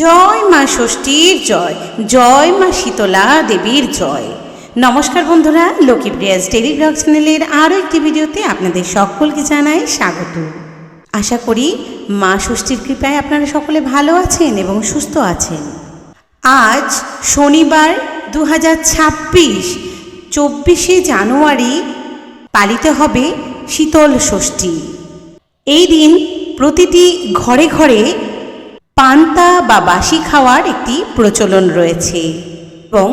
জয় মা ষষ্ঠীর জয় জয় মা শীতলা দেবীর জয়। নমস্কার বন্ধুরা লক্ষ্মী প্রিয়াস ডেলি ব্লগ চ্যানেলের আরও একটি ভিডিওতে আপনাদের সকলকে জানাই স্বাগত। আশা করি মা ষষ্ঠীর কৃপায় আপনারা সকলে ভালো আছেন এবং সুস্থ আছেন। আজ শনিবার দু হাজার ছাব্বিশ, চব্বিশে জানুয়ারি পালিত হবে শীতল ষষ্ঠী। এই দিন প্রতিটি ঘরে ঘরে পান্তা বা বাসি খাওয়ার একটি প্রচলন রয়েছে এবং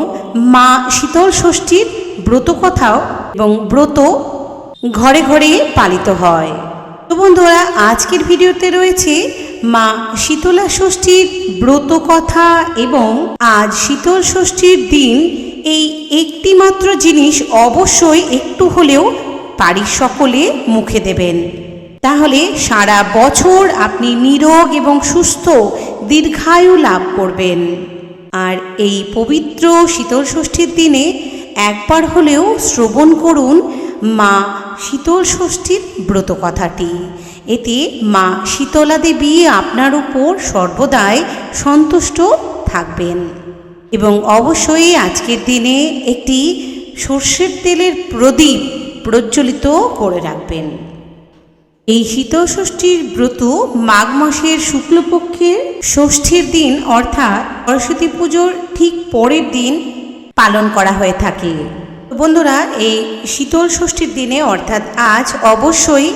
মা শীতল ষষ্ঠীর ব্রত কথাও এবং ব্রত ঘরে ঘরে পালিত হয়। তো বন্ধুরা, আজকের ভিডিওতে রয়েছে মা শীতলা ষষ্ঠীর ব্রত কথা এবং আজ শীতল ষষ্ঠীর দিন এই একটি মাত্র জিনিস অবশ্যই একটু হলেও বাড়ির সকলে মুখে দেবেন। তাহলে সারা বছর আপনি নিরোগ এবং সুস্থ দীর্ঘায়ু লাভ করবেন। আর এই পবিত্র শীতল ষষ্ঠীর দিনে একবার হলেও শ্রবণ করুন মা শীতল ষষ্ঠীর ব্রত কথাটি এতে মা শীতলা দেবী আপনার উপর সর্বদাই সন্তুষ্ট থাকবেন। এবং অবশ্যই আজকের দিনে একটি সর্ষের তেলের প্রদীপ প্রজ্বলিত করে রাখবেন। এই শীতল ষষ্ঠীর ব্রত মাঘ মাসের শুক্লপক্ষের ষষ্ঠীর দিন অর্থাৎ সরস্বতী পুজোর ঠিক পরের দিন পালন করা হয়ে থাকে। বন্ধুরা, এই শীতল ষষ্ঠীর দিনে অর্থাৎ আজ অবশ্যই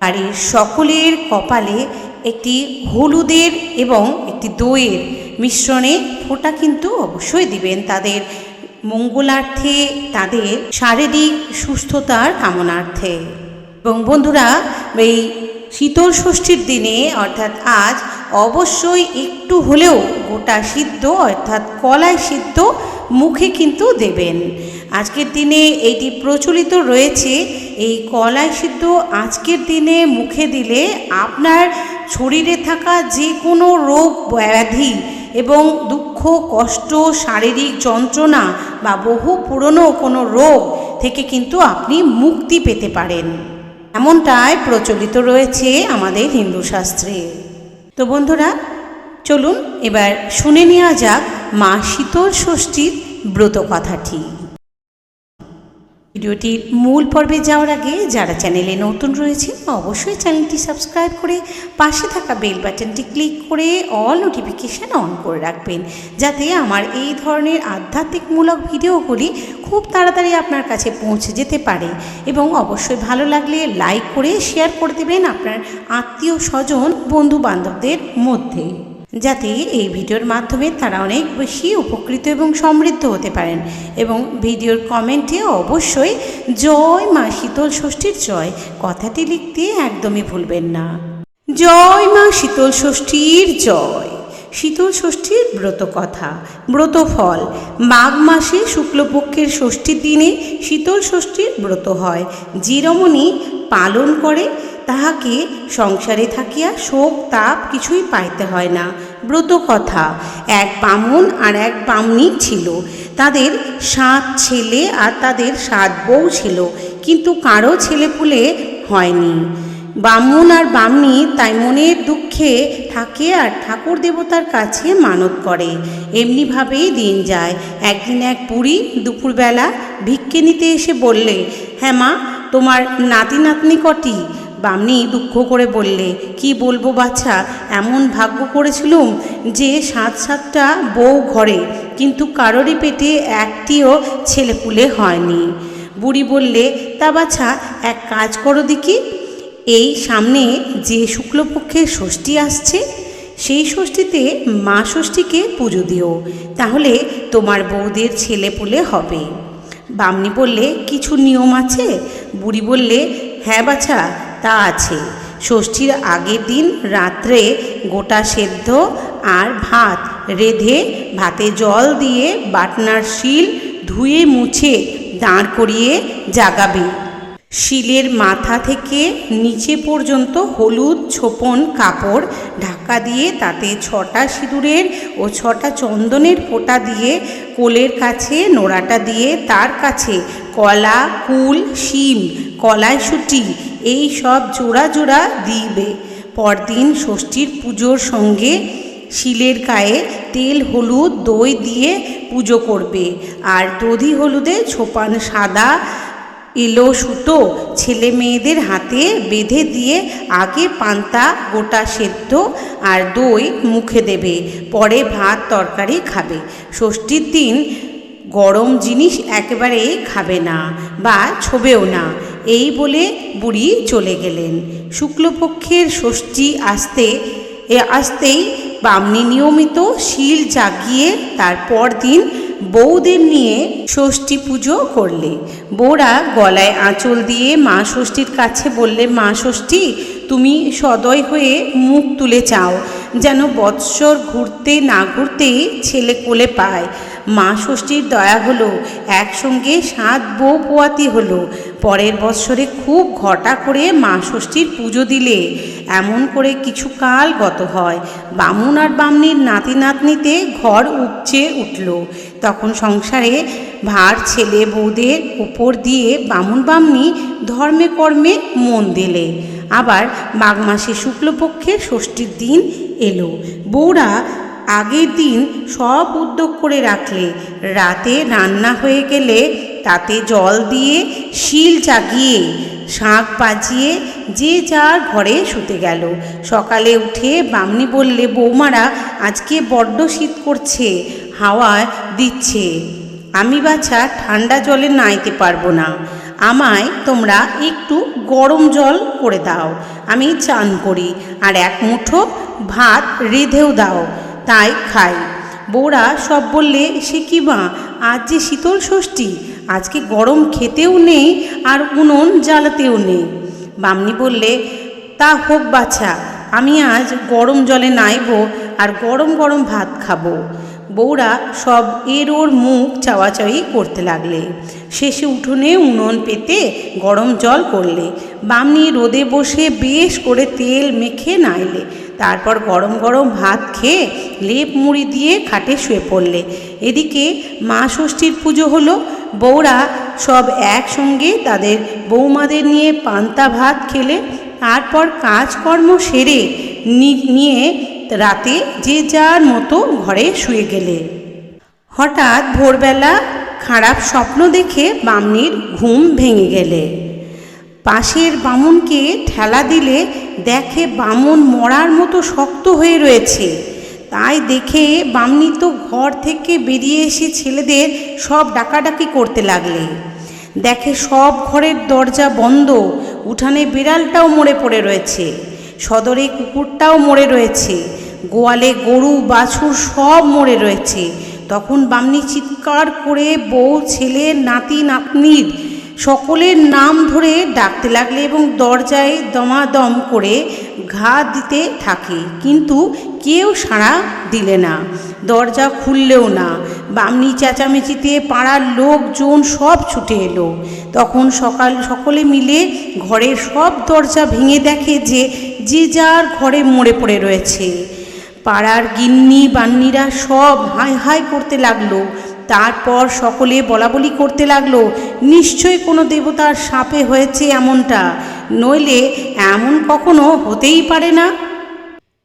বাড়ির সকলের কপালে একটি হলুদের এবং একটি দইয়ের মিশ্রণে ফোঁটা কিন্তু অবশ্যই দিবেন। তাদের মঙ্গলার্থে, তাদের শারীরিক সুস্থতার কামনার্থে। এবং বন্ধুরা, এই শীতল ষষ্ঠীর দিনে, অর্থাৎ আজ, অবশ্যই একটু হলেও গোটা সিদ্ধ, অর্থাৎ কলাই সিদ্ধ মুখে কিন্তু দেবেন। আজকের দিনে এইটি প্রচলিত রয়েছে, এই কলাই সিদ্ধ আজকের দিনে মুখে দিলে আপনার শরীরে থাকা যে কোনো রোগ ব্যাধি এবং দুঃখ, কষ্ট, শারীরিক যন্ত্রণা বা বহু পুরনো কোনো রোগ থেকে কিন্তু আপনি মুক্তি পেতে পারেন। এমনটাই প্রচলিত রয়েছে আমাদের হিন্দু শাস্ত্রে। তো বন্ধুরা, চলুন এবার শুনে নেওয়া যাক মা শীতল ষষ্ঠীর ব্রত কথাটি। ভিডিওটির মূল পর্বে যাওয়ার আগে যারা চ্যানেলে নতুন রয়েছে, অবশ্যই চ্যানেলটি সাবস্ক্রাইব করে পাশে থাকা বেল বাটনটি ক্লিক করে অল নোটিফিকেশান অন করে রাখবেন, যাতে আমার এই ধরনের আধ্যাত্মিকমূলক ভিডিওগুলি খুব তাড়াতাড়ি আপনার কাছে পৌঁছে যেতে পারে। এবং অবশ্যই ভালো লাগলে লাইক করে শেয়ার করে দেবেন আপনার আত্মীয় স্বজন বন্ধু বান্ধবদের মধ্যে। যাতে এই ভিডিওর মাধ্যমে তারা অনেক বেশি উপকৃত এবং সমৃদ্ধ হতে পারেন। এবং ভিডিওর কমেন্টে অবশ্যই জয় মা শীতল ষষ্ঠীর জয়, কথাটি লিখতে একদমই ভুলবেন না। জয় মা শীতল ষষ্ঠীর জয়। শীতল ষষ্ঠীর ব্রত কথা। ব্রত ফল। মাঘ মাসে শুক্লপক্ষের ষষ্ঠীর দিনে শীতল ষষ্ঠীর ব্রত হয়। যে রমণী পালন করে, তাহাকে সংসারে থাকিয়া শোক, তাপ কিছুই পাইতে হয় না। ব্রত কথা। এক বামুন আর এক বামনি ছিল। তাদের সাত ছেলে আর তাদের সাত বউ ছিল। কিন্তু কারও ছেলেপুলে হয়নি। বামুন আর বামনি তাই মনের দুঃখে থাকে আর ঠাকুর দেবতার কাছে মানত করে। এমনিভাবেই দিন যায়। একদিন এক বুড়ি দুপুরবেলা ভিক্ষে নিতে এসে বললে হ্যাঁ মা, তোমার নাতি নাতনি কটি? বামনি দুঃখ করে বললে, কি বলব বাচ্চা এমন ভাগ্য করেছিলুম যে সাত সাতটা বউ ঘরে, কিন্তু কারোরই পেটে একটিও ছেলেপুলে হয়নি। বুড়ি বললে, তা বাছা, এক কাজ করো দেখি। এই সামনে যে শুক্লপক্ষের ষষ্ঠী আসছে, সেই ষষ্ঠীতে মা ষষ্ঠীকে পুজো দিও, তাহলে তোমার বউদের ছেলে পুলে হবে। বামনি বললে, কিছু নিয়ম আছে? বুড়ি বললে হ্যাঁ বাছা, তা আছে। ষষ্ঠীর আগের দিন রাত্রে গোটা সেদ্ধ আর ভাত রেধে ভাতে জল দিয়ে বাটনার শিল ধুয়ে মুছে দাঁড় করিয়ে জাগাবে। শিলের মাথা থেকে নিচে পর্যন্ত হলুদ ছোপন কাপড় ঢাকা দিয়ে তাতে ছটা সিঁদুরের ও ছটা চন্দনের ফোঁটা দিয়ে কোলের কাছে নোড়াটা দিয়ে তার কাছে কলা, কুল, শিম, কলাইশুটি এই সব জোড়া জোড়া দিবে। পরদিন ষষ্ঠীর পুজোর সঙ্গে শিলের গায়ে তেল, হলুদ, দই দিয়ে পুজো করবে। আর দধি হলুদে ছোপান সাদা এলো সুতো ছেলে মেয়েদের হাতে বেঁধে দিয়ে আগে পান্তা, গোটা সেদ্ধ আর দই মুখে দেবে, পরে ভাত, তরকারি খাবে। ষষ্ঠীর দিন গরম জিনিস একেবারে খাবে না বা ছোবেও না, এই বলে বুড়ি চলে গেলেন। শুক্লপক্ষের ষষ্ঠী আসতে, এ আসতেই বামনি নিয়মিত শিল জাগিয়ে তারপর দিন বউদের নিয়ে ষষ্ঠী পুজো করলে। বউরা গলায় আঁচল দিয়ে মা ষষ্ঠীর কাছে বললে, মা ষষ্ঠী, তুমি সদয় হয়ে মুখ তুলে চাও, যেন বৎসর ঘুরতে না ঘুরতেই ছেলে কোলে পায়। মা ষষ্ঠীর দয়া হলো, একসঙ্গে সাত বউ পোয়াতি হলো। পরের বৎসরে খুব ঘটা করে মা ষষ্ঠীর পুজো দিলে। এমন করে কিছু কাল গত হয়। বামুন আর বামনির নাতি নাতনিতে ঘর উপচে উঠল। তখন সংসারে ভার ছেলে বউদের উপর দিয়ে বামুন বামনি ধর্মে কর্মে মন দিলে। আবার মাঘ মাসে শুক্লপক্ষে ষষ্ঠীর দিন এলো। বউরা আগের দিন সব উদ্যোগ করে রাখলে, রাতে রান্না হয়ে গেলে তাতে জল দিয়ে শিল জাগিয়ে, শাঁখ বাজিয়ে যে যার ঘরে শুতে গেল। সকালে উঠে বামনি বললে, বৌমারা, আজকে বড্ড শীত করছে, হাওয়া দিচ্ছে। আমি বাছা ঠান্ডা জলে নাইতে পারব না। আমায় তোমরা একটু গরম জল করে দাও। আমি চান করি। আর এক মুঠো ভাত রেঁধেও দাও। তাই খাই। বউরা সব বললে, সে কি মা, আজ যে শীতল ষষ্ঠী, আজকে গরম খেতেও নেই আর উনুন জ্বালাতেও নেই। বামনি বললে, তা হোক বাছা, আমি আজ গরম জলে নাইব আর গরম গরম ভাত খাব। বউরা সব এর ওর মুখ চাওয়াচাওয়ি করতে লাগলে। শেষে উঠোনে উনুন পেতে গরম জল করলে। বামনি রোদে বসে বেশ করে তেল মেখে নাইলে। তারপর গরম গরম ভাত খেয়ে লেপ মুড়ি দিয়ে খাটে শুয়ে পড়লে। এদিকে মা ষষ্ঠীর পুজো হলো, বউরা সব একসঙ্গে তাদের বৌমাদের নিয়ে পান্তা ভাত খেলে, তারপর কাজকর্ম সেরে নিয়ে রাতে যে যার মতো ঘরে শুয়ে গেলে। হঠাৎ ভোরবেলা খারাপ স্বপ্ন দেখে বামনির ঘুম ভেঙে গেলে। পাশের বামুনকে ঠেলা দিলে দেখে বামুন মরার মতো শক্ত হয়ে রয়েছে। তাই দেখে বামনি তো ঘর থেকে বেরিয়ে এসে ছেলেদের সব ডাকাডাকি করতে লাগলে। দেখে সব ঘরের দরজা বন্ধ, উঠানে বিড়ালটাও মরে পড়ে রয়েছে, সদরে কুকুরটাও মরে রয়েছে, গোয়ালে গরু, বাছুর সব মরে রয়েছে। তখন বামনি চিৎকার করে বউ, ছেলে, নাতি, নাতনির সকলের নাম ধরে ডাকতে লাগলে এবং দরজায় দমাদম করে ঘা দিতে থাকে। কিন্তু কেউ সাড়া দিলে না, দরজা খুললেও না। বামনি চেঁচামেচিতে পাড়ার লোকজন সব ছুটে এলো। তখন সকাল, সকলে মিলে ঘরের সব দরজা ভেঙে দেখে যে যে যার ঘরে মরে পড়ে রয়েছে। পাড়ার গিন্নি বান্নিরা সব হাই হাই করতে লাগল। তারপর সকলে বলাবলি করতে লাগল, নিশ্চয় কোনো দেবতার সাপে হয়েছে এমনটা, নইলে এমন কখনো হতেই পারে না।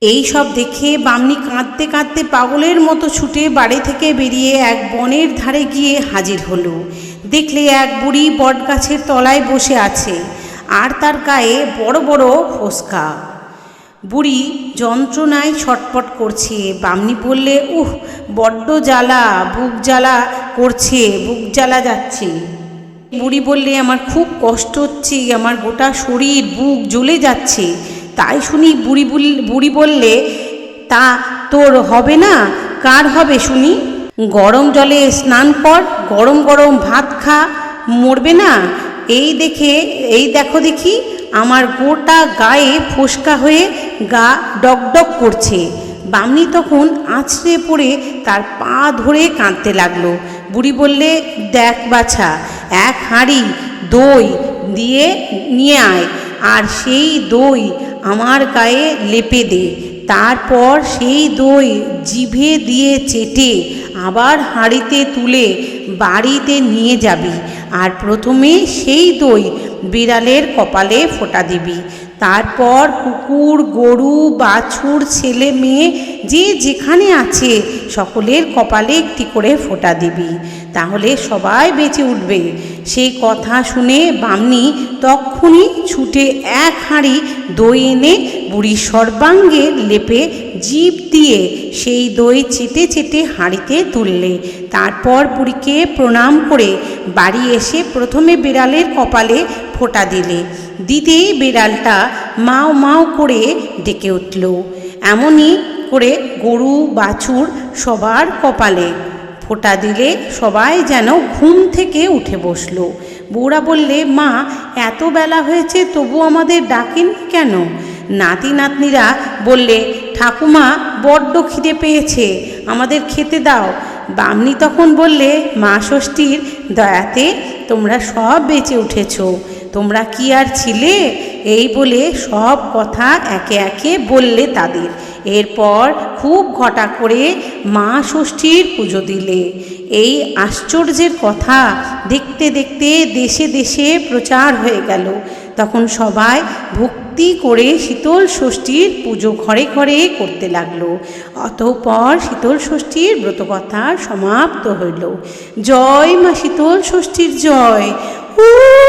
এই সব দেখে বামনি কাঁদতে কাঁদতে পাগলের মতো ছুটে বাড়ি থেকে বেরিয়ে এক বনের ধারে গিয়ে হাজির হলো। দেখলে এক বুড়ি বটগাছের তলায় বসে আছে, আর তার গায়ে বড় বড় ফোসকা। বুড়ি যন্ত্রণায় ছটপট করছে। বামনি বললে, উহ, বড্ড জ্বালা, বুক জ্বালা করছে, বুক জ্বালা যাচ্ছে। বুড়ি বললে, আমার খুব কষ্ট হচ্ছে, আমার গোটা শরীর, বুক জ্বলে যাচ্ছে। তাই শুনি বুড়ি বুড়ি বললে, তা তোর হবে না? কার হবে শুনি? গরম জলে স্নান কর, গরম গরম ভাত খা, মরবে না? এই দেখে, এই দেখো দেখি আমার গোটা গায়ে ফোসকা হয়ে গা ডগডগ করছে। বামনি তখন আছড়ে পড়ে তার পা ধরে কাঁদতে লাগল। বুড়ি বললে, দেখ বাছা, এক হাঁড়ি দই দিয়ে নিয়ে আয়, আর সেই দই আমার গায়ে লেপে দে। তারপর সেই দই জিভে দিয়ে চেটে আবার হাঁড়িতে তুলে বাড়িতে নিয়ে যাবি। আর প্রথমে সেই দই বিড়ালের কপালে ফোঁটা দিবি। তারপর কুকুর, গরু, বাছুর, ছেলে, মেয়ে যে যেখানে আছে সকলের কপালে একটি করে ফোঁটা দিবি। তাহলে সবাই বেঁচে উঠবে। সেই কথা শুনে বামনি তক্ষুনি ছুটে এক হাঁড়ি দই এনে বুড়ির সর্বাঙ্গে লেপে জিভ দিয়ে সেই দই চেটে চেটে হাঁড়িতে তুললে। তারপর বুড়িকে প্রণাম করে বাড়ি এসে প্রথমে বিড়ালের কপালে ফোঁটা দিলে। দিতেই বিড়ালটা মাও মাও করে ডেকে উঠল। এমনই করে গরু, বাছুর সবার কপালে ফোঁটা দিলে সবাই যেন ঘুম থেকে উঠে বসল। বউরা বললে, মা, এত বেলা হয়েছে, তবু আমাদের ডাকেন কেন? নাতি নাতনিরা বললে, ঠাকুমা, বড্ড খিদে পেয়েছে, আমাদের খেতে দাও। বামনি তখন বললে, মা ষষ্ঠীর দয়াতে তোমরা সব বেঁচে উঠেছো, তোমরা কি আর ছিলে? এই বলে সব কথা একে একে বললে তাদের। এরপর খুব ঘটা করে মা ষষ্ঠীর পুজো দিলে। এই আশ্চর্যের কথা দেখতে দেখতে দেশে দেশে প্রচার হয়ে গেল। তখন সবাই ভক্তি করে শীতল ষষ্ঠীর পুজো ঘরে ঘরে করতে লাগল। অতঃপর শীতল ষষ্ঠীর ব্রতকথা সমাপ্ত হইল। জয় মা শীতল ষষ্ঠীর জয়। উ